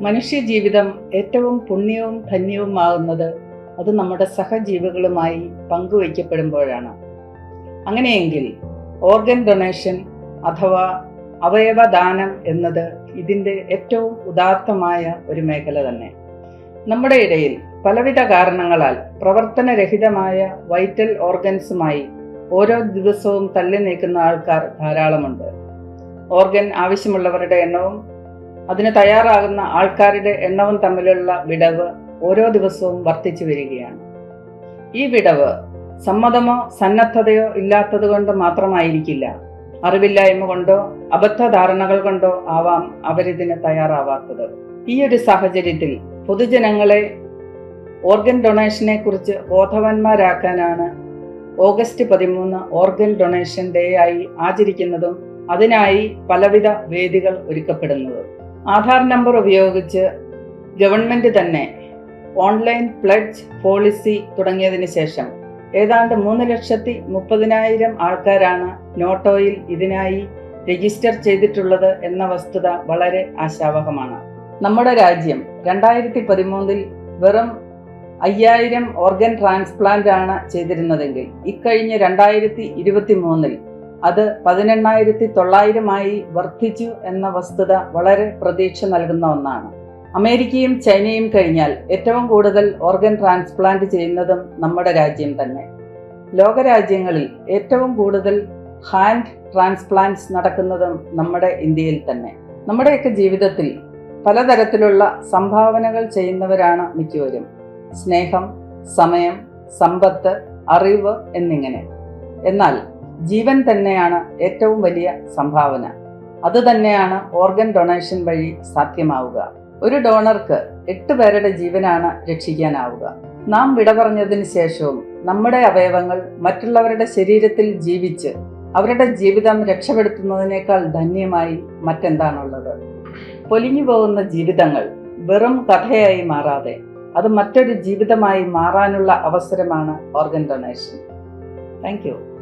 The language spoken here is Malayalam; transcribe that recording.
മനുഷ്യജീവിതം ഏറ്റവും പുണ്യവും ധന്യവുമാകുന്നത് അത് നമ്മുടെ സഹജീവികളുമായി പങ്കുവയ്ക്കപ്പെടുമ്പോഴാണ്. അങ്ങനെയെങ്കിൽ ഓർഗൻ ഡൊണേഷൻ അഥവാ അവയവദാനം എന്നത് ഇതിന്റെ ഏറ്റവും ഉദാത്തമായ ഒരു മേഖല തന്നെ. നമ്മുടെ ഇടയിൽ പലവിധ കാരണങ്ങളാൽ പ്രവർത്തനരഹിതമായ വൈറ്റൽ ഓർഗൻസുമായി ഓരോ ദിവസവും തള്ളി നീക്കുന്ന ആൾക്കാർ ധാരാളമുണ്ട്. ഓർഗൻ ആവശ്യമുള്ളവരുടെ എണ്ണവും അതിന് തയ്യാറാകുന്ന ആൾക്കാരുടെ എണ്ണവും തമ്മിലുള്ള വിടവ് ഓരോ ദിവസവും വർദ്ധിച്ചു വരികയാണ്. ഈ വിടവ് സമ്മതമോ സന്നദ്ധതയോ ഇല്ലാത്തത് കൊണ്ട് മാത്രമായിരിക്കില്ല. അറിവില്ലായ്മ കൊണ്ടോ അബദ്ധധാരണകൾ കൊണ്ടോ ആവാം അവരിതിന് തയ്യാറാവാത്തത്. ഈ ഒരു സാഹചര്യത്തിൽ പൊതുജനങ്ങളെ ഓർഗൻ ഡൊണേഷനെ കുറിച്ച് ബോധവാന്മാരാക്കാനാണ് ഓഗസ്റ്റ് പതിമൂന്ന് ഓർഗൻ ഡൊണേഷൻ ഡേ ആയി ആചരിക്കുന്നതും അതിനായി പലവിധ വേദികൾ ഒരുക്കപ്പെടുന്നതും. ആധാർ നമ്പർ ഉപയോഗിച്ച് ഗവൺമെന്റ് തന്നെ ഓൺലൈൻ പ്ലഡ്ജ് പോളിസി തുടങ്ങിയതിന് ശേഷം ഏതാണ്ട് മൂന്ന് ലക്ഷത്തി മുപ്പതിനായിരം ആൾക്കാരാണ് നോട്ടോയിൽ ഇതിനായി രജിസ്റ്റർ ചെയ്തിട്ടുള്ളത് എന്ന വസ്തുത വളരെ ആശാവഹമാണ്. നമ്മുടെ രാജ്യം രണ്ടായിരത്തി പതിമൂന്നിൽ വെറും അയ്യായിരം ഓർഗൻ ട്രാൻസ്പ്ലാന്റ് ആണ് ചെയ്തിരുന്നതെങ്കിൽ ഇക്കഴിഞ്ഞ രണ്ടായിരത്തി ഇരുപത്തി മൂന്നിൽ അത് പതിനെണ്ണായിരത്തി തൊള്ളായിരമായി വർദ്ധിച്ചു എന്ന വസ്തുത വളരെ പ്രതീക്ഷ നൽകുന്ന ഒന്നാണ്. അമേരിക്കയും ചൈനയും കഴിഞ്ഞാൽ ഏറ്റവും കൂടുതൽ ഓർഗൻ ട്രാൻസ്പ്ലാന്റ് ചെയ്യുന്നതും നമ്മുടെ രാജ്യം തന്നെ. ലോകരാജ്യങ്ങളിൽ ഏറ്റവും കൂടുതൽ ഹാൻഡ് ട്രാൻസ്പ്ലാന്റ്സ് നടക്കുന്നതും നമ്മുടെ ഇന്ത്യയിൽ തന്നെ. നമ്മുടെയൊക്കെ ജീവിതത്തിൽ പലതരത്തിലുള്ള സംഭാവനകൾ ചെയ്യുന്നവരാണ് മിക്കവരും. സ്നേഹം സമയം സമ്പത്ത് അറിവ് എന്നിങ്ങനെ. എന്നാൽ ജീവൻ തന്നെയാണ് ഏറ്റവും വലിയ സംഭാവന. അതുതന്നെയാണ് ഓർഗൻ ഡൊണേഷൻ വഴി സാധ്യമാവുക. ഒരു ഡോണർക്ക് എട്ട് പേരുടെ ജീവനാണ് രക്ഷിക്കാനാവുക. നാം വിട പറഞ്ഞതിന് ശേഷവും നമ്മുടെ അവയവങ്ങൾ മറ്റുള്ളവരുടെ ശരീരത്തിൽ ജീവിച്ച് അവരുടെ ജീവിതം രക്ഷപ്പെടുത്തുന്നതിനേക്കാൾ ധന്യമായി മറ്റെന്താണുള്ളത്? പൊലിഞ്ഞു പോകുന്ന ജീവിതങ്ങൾ വെറും കഥയായി മാറാതെ അത് മറ്റൊരു ജീവിതമായി മാറാനുള്ള അവസരമാണ് ഓർഗൻ ഡൊണേഷൻ താങ്ക്